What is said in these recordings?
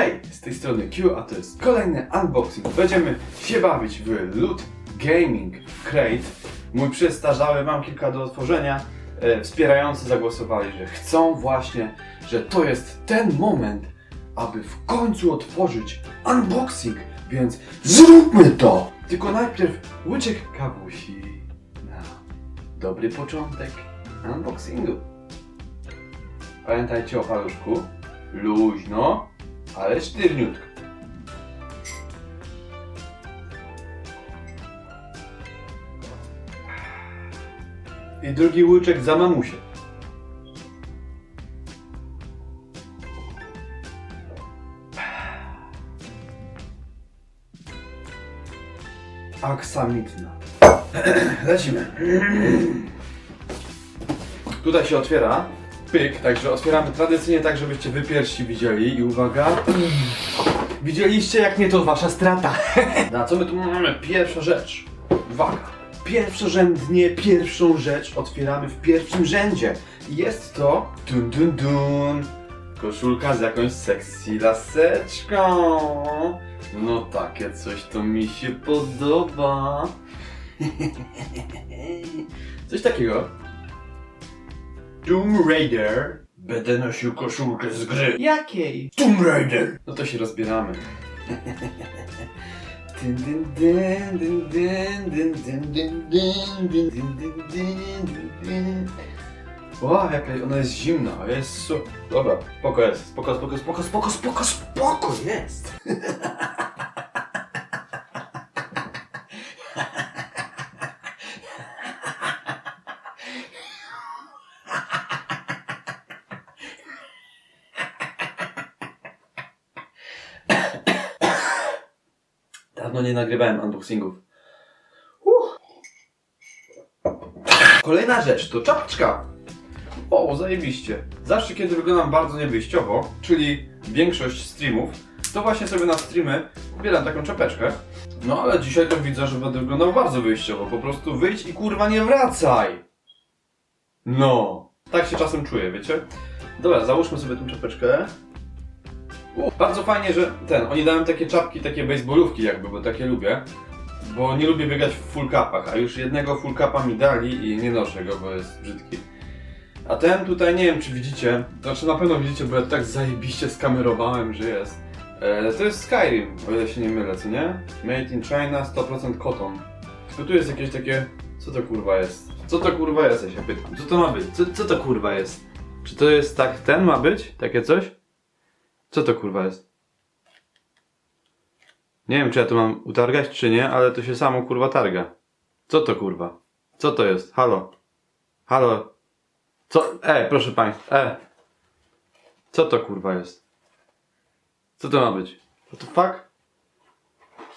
Hej, z tej strony Q, a to jest kolejny unboxing. Będziemy się bawić w Loot Gaming Crate. Mój przestarzały, mam kilka do otworzenia. E, wspierający zagłosowali, że chcą właśnie, że to jest ten moment, aby w końcu otworzyć unboxing, więc zróbmy to! Tylko najpierw łyczek kawusi na dobry początek unboxingu. Pamiętajcie o paluszku. Luźno, ale sztywniutko. I drugi łyczek za mamusię. Aksamitna. Lecimy. Tutaj się otwiera. Pyk, także otwieramy tradycyjnie tak, żebyście wy pierwsi widzieli. I uwaga. Widzieliście, jak nie to wasza strata. Na co my tu mamy? Pierwsza rzecz. Uwaga. Pierwszorzędnie pierwszą rzecz otwieramy w pierwszym rzędzie. Jest to dun dun dun. Koszulka z jakąś sexy laseczką. No takie coś to mi się podoba. Coś takiego. Tomb Raider. Będę nosił koszulkę z gry. Jakiej? Tomb Raider. No to się rozbieramy. Dyn, dyn, dyn, dyn, dyn, dyn, dyn, dyn, dyn, dyn, dyn, dyn, dyn, dyn, dyn. Wow, jaka ona jest zimna, a jest su... Dobra, spoko jest, spoko, spoko, spoko, spoko, spoko, spoko jest. Dawno nie nagrywałem unboxingów. Uff. Kolejna rzecz to czapeczka. O, zajebiście. Zawsze kiedy wyglądam bardzo niewyjściowo, czyli większość streamów, to właśnie sobie na streamy ubieram taką czapeczkę. No ale dzisiaj to widzę, że będę wyglądał bardzo wyjściowo. Po prostu wyjdź i kurwa nie wracaj. No. Tak się czasem czuję, wiecie? Dobra, załóżmy sobie tą czapeczkę. Bardzo fajnie, że ten, oni dają takie czapki, takie baseballówki jakby, bo takie lubię. Bo nie lubię biegać w full capach, a już jednego full capa mi dali i nie noszę go, bo jest brzydki. A ten tutaj, nie wiem czy widzicie, znaczy na pewno widzicie, bo ja tak zajebiście skamerowałem, że jest. E, to jest Skyrim, o ile się nie mylę, co nie? Made in China, 100% cotton. Tylko tu jest jakieś takie, co to kurwa jest? Co to kurwa jest, ja się pytam. Co to ma być? Co, co to kurwa jest? Czy to jest tak, ten ma być? Takie coś? Co to kurwa jest? Nie wiem, czy ja to mam utargać, czy nie, ale to się samo kurwa targa. Co to kurwa? Co to jest? Halo? Halo? Co? E, proszę państwa, e. Co to kurwa jest? Co to ma być? What the fuck?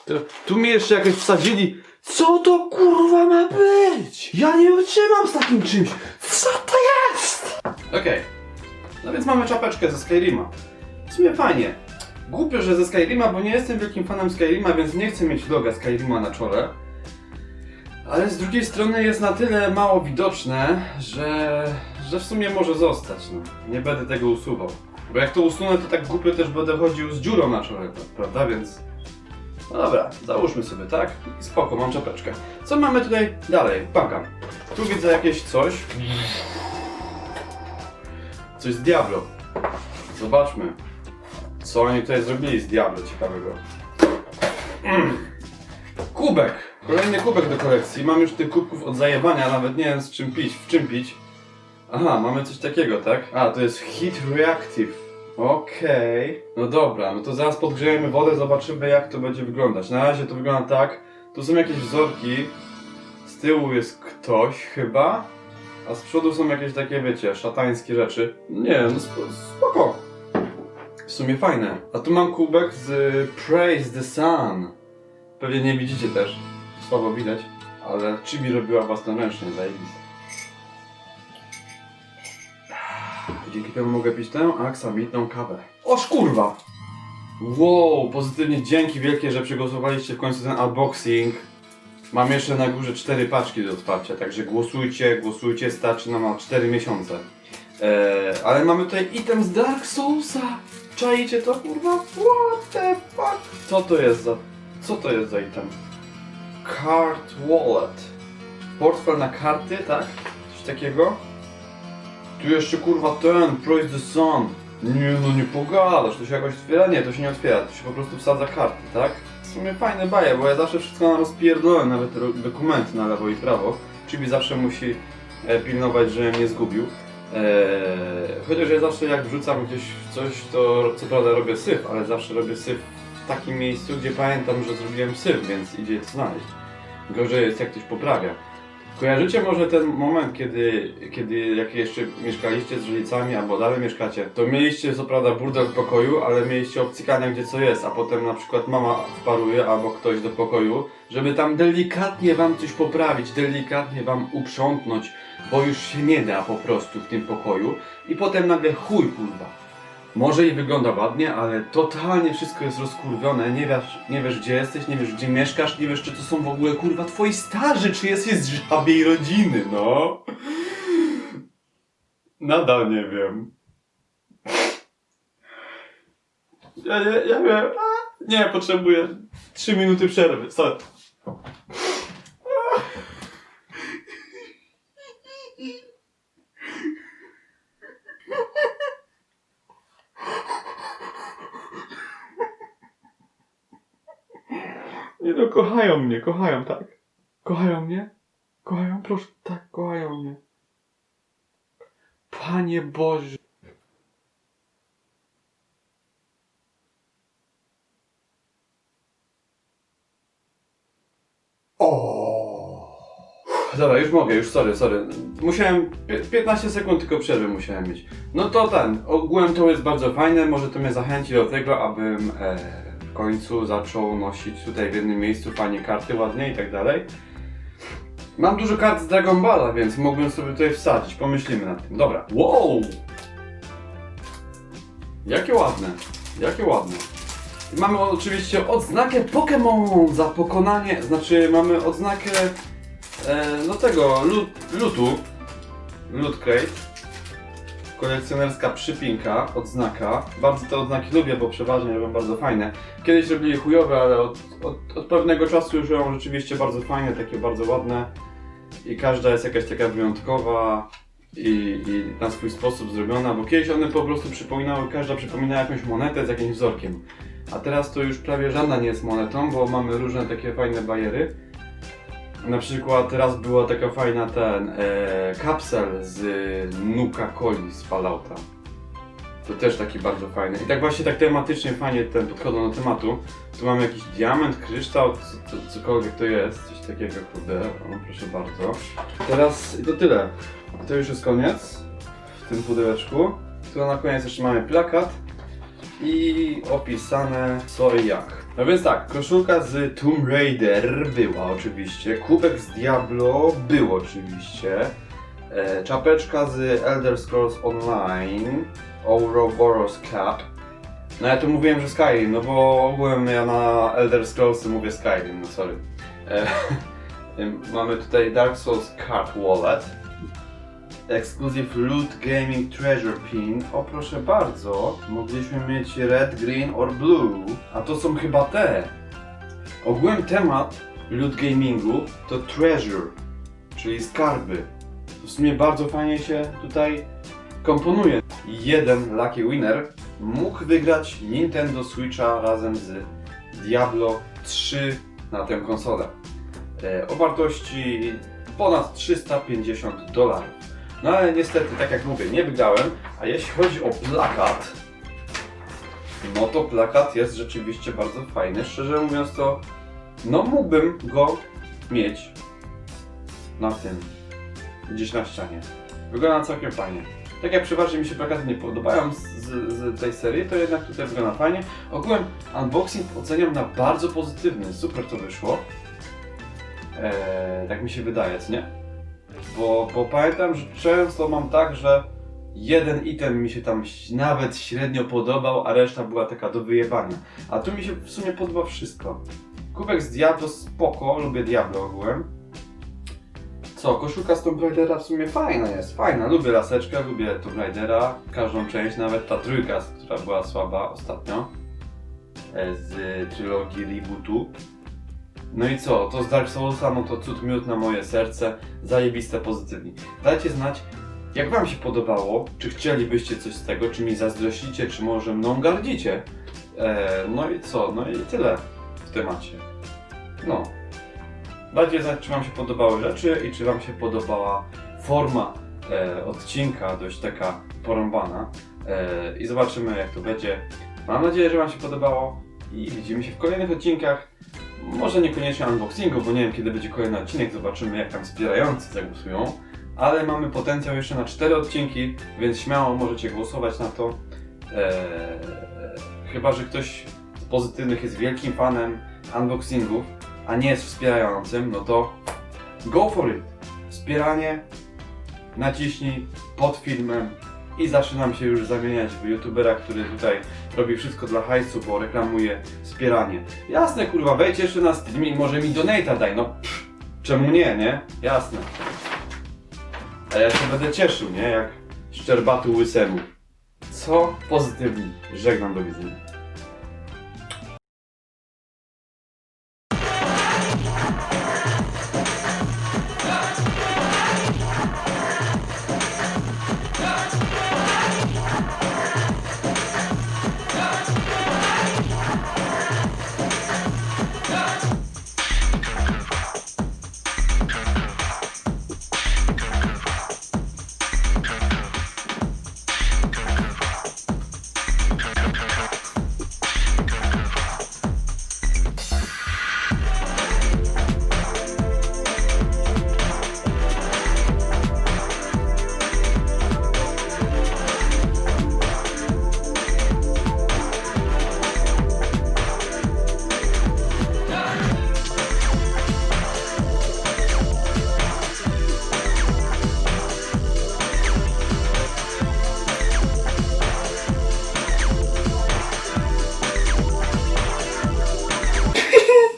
To, tu mi jeszcze jakieś wsadzili. Co to kurwa ma być? Ja nie wytrzymam z takim czymś. Co to jest? Okej. No więc mamy czapeczkę ze Skyrima. W sumie fajnie. Głupio, że ze Skyrima, bo nie jestem wielkim fanem Skyrima, więc nie chcę mieć loga Skyrima na czole. Ale z drugiej strony jest na tyle mało widoczne, że, że w sumie może zostać. No. Nie będę tego usuwał. Bo jak to usunę, to tak głupio też będę chodził z dziurą na czole, prawda? Więc. No dobra, załóżmy sobie, tak? I spoko, mam czapeczkę. Co mamy tutaj dalej? Paka. Tu widzę jakieś coś. Coś z Diablo. Zobaczmy, co oni tutaj zrobili z Diablo ciekawego. Mm. Kubek! Kolejny kubek do kolekcji. Mam już tych kubków od zajebania, nawet nie wiem z czym pić, w czym pić. Aha, mamy coś takiego, tak? A, to jest Heat Reactive. Okej. No dobra, no to zaraz podgrzejemy wodę, zobaczymy jak to będzie wyglądać. Na razie to wygląda tak. Tu są jakieś wzorki. Z tyłu jest ktoś chyba. A z przodu są jakieś takie, wiecie, szatańskie rzeczy. Nie, no sp- spoko. Sumie fajne. A tu mam kubek z Praise the Sun. Pewnie nie widzicie też. Słabo widać. Ale Chibi robiła własnoręcznie, zajebiste. Dzięki temu mogę pić tę aksamitną kawę. O kurwa! Wow, pozytywnie dzięki wielkie, że przegłosowaliście w końcu ten unboxing. Mam jeszcze na górze cztery paczki do otwarcia, także głosujcie, głosujcie, starczy nam na 4 miesiące. E, ale mamy tutaj item z Dark Soulsa. Czajcie to kurwa? What the fuck? Co to jest za... Co to jest za item? Card Wallet. Portfel na karty, tak? Coś takiego? Tu jeszcze kurwa ten, Praise the Sun. Nie no nie pogadasz, to się jakoś otwiera? Nie, to się nie otwiera, to się po prostu wsadza karty, tak? W sumie fajne baje, bo ja zawsze wszystko na rozpierdolę, nawet dokumenty na lewo i prawo. Chibi zawsze musi e, pilnować, że mnie zgubił. Eee, chociaż ja zawsze jak wrzucam gdzieś w coś, to co prawda robię syf, ale zawsze robię syf w takim miejscu, gdzie pamiętam, że zrobiłem syf, więc idzie znaleźć. Gorzej jest jak ktoś poprawia. Kojarzycie może ten moment, kiedy, kiedy jak jeszcze mieszkaliście z rodzicami albo dalej mieszkacie, to mieliście co prawda burdel w pokoju, ale mieliście obcykania gdzie co jest, a potem na przykład mama wparuje albo ktoś do pokoju, żeby tam delikatnie wam coś poprawić, delikatnie wam uprzątnąć, bo już się nie da po prostu w tym pokoju i potem nagle chuj kurwa. Może i wygląda ładnie, ale totalnie wszystko jest rozkurwione, nie wiesz, nie wiesz gdzie jesteś, nie wiesz gdzie mieszkasz, nie wiesz czy to są w ogóle kurwa twoi starzy, czy jesteś z żabiej rodziny, no. Nadal nie wiem. Ja nie, ja wiem. Nie, potrzebuję 3 minuty przerwy, sorry. Nie no, kochają mnie, kochają, tak. Kochają mnie? Kochają, proszę, tak, kochają mnie. Panie Boże. O. Dobra, już mogę, już sorry, sorry. Musiałem, pie- 15 sekund tylko przerwy musiałem mieć. No to ten, ogółem to jest bardzo fajne, może to mnie zachęci do tego, abym e, w końcu zaczął nosić tutaj w jednym miejscu fajnie karty ładnie i tak dalej. Mam dużo kart z Dragon Balla, więc mógłbym sobie tutaj wsadzić, pomyślimy nad tym. Dobra, wow! Jakie ładne, jakie ładne. I mamy oczywiście odznakę Pokémon za pokonanie, znaczy mamy odznakę e, no tego, loot, lootu, loot crate, kolekcjonerska przypinka, odznaka. Bardzo te odznaki lubię, bo przeważnie robią bardzo fajne. Kiedyś robili chujowe, ale od, od, od pewnego czasu już robią rzeczywiście bardzo fajne, takie bardzo ładne. I każda jest jakaś taka wyjątkowa i, i na swój sposób zrobiona, bo kiedyś one po prostu przypominały, każda przypominała jakąś monetę z jakimś wzorkiem. A teraz to już prawie żadna nie jest monetą, bo mamy różne takie fajne bajery. Na przykład teraz była taka fajna ten e, kapsel z Nuka Coli z Fallouta. To też taki bardzo fajny. I tak właśnie tak tematycznie fajnie ten podchodzą do tematu. Tu mamy jakiś diament, kryształ, co, co, cokolwiek to jest, coś takiego, kurde. O, proszę bardzo. Teraz to tyle. To już jest koniec w tym pudełeczku. Tu na koniec jeszcze mamy plakat i opisane co i jak. No więc tak, koszulka z Tomb Raider była oczywiście, kubek z Diablo był oczywiście, e, czapeczka z Elder Scrolls Online, Ouroboros Cap. No ja tu mówiłem, że Skyrim, no bo ogółem ja na Elder Scrollsy mówię Skyrim, no sorry. E, mamy tutaj Dark Souls Card Wallet, Exclusive Loot Gaming Treasure Pin. O proszę bardzo, mogliśmy mieć red, green or blue. A to są chyba te. Ogółem temat Loot Gamingu to treasure, czyli skarby. W sumie bardzo fajnie się tutaj komponuje. Jeden Lucky Winner mógł wygrać Nintendo Switcha razem z Diablo 3 na tę konsolę. E, o wartości ponad 350 dolarów. No ale niestety, tak jak mówię, nie wygrałem. A jeśli chodzi o plakat, no to plakat jest rzeczywiście bardzo fajny. Szczerze mówiąc, to no mógłbym go mieć na tym, gdzieś na ścianie. Wygląda całkiem fajnie. Tak jak przeważnie mi się plakaty nie podobają z, z, tej serii, to jednak tutaj wygląda fajnie. Ogółem unboxing oceniam na bardzo pozytywny. Super to wyszło. Eee, tak mi się wydaje, co nie? Bo, bo pamiętam, że często mam tak, że jeden item mi się tam nawet średnio podobał, a reszta była taka do wyjebania. A tu mi się w sumie podoba wszystko. Kubek z Diablo spoko, lubię Diablo ogółem. co, koszulka z Tomb Raidera w sumie fajna jest, fajna. Lubię laseczkę, lubię Tomb Raidera, każdą część, nawet ta trójka, która była słaba ostatnio e, z trylogii rebootu. No i co, to z Dark Soulsa, no to cud miód na moje serce, zajebiste pozytywnie. Dajcie znać, jak wam się podobało, czy chcielibyście coś z tego, czy mi zazdrościcie, czy może mną gardzicie. E, no i co, no i tyle w temacie. No. Dajcie znać, czy wam się podobały rzeczy i czy wam się podobała forma e, odcinka, dość taka porąbana. E, I zobaczymy, jak to będzie. Mam nadzieję, że wam się podobało i widzimy się w kolejnych odcinkach. Może niekoniecznie unboxingu, bo nie wiem kiedy będzie kolejny odcinek, zobaczymy jak tam wspierający zagłosują. Ale mamy potencjał jeszcze na 4 odcinki, więc śmiało możecie głosować na to. Eee, chyba, że ktoś z pozytywnych jest wielkim fanem unboxingów, a nie jest wspierającym, no to go for it. Wspieranie, naciśnij pod filmem i zaczynam się już zamieniać w youtubera, który tutaj robi wszystko dla hajsu, bo reklamuje wspieranie. Jasne kurwa, wejdź jeszcze na stream i może mi donate'a daj, no pff, czemu nie, nie? Jasne. A ja się będę cieszył, nie? Jak szczerbatu łysemu. Co pozytywni. Żegnam do widzenia.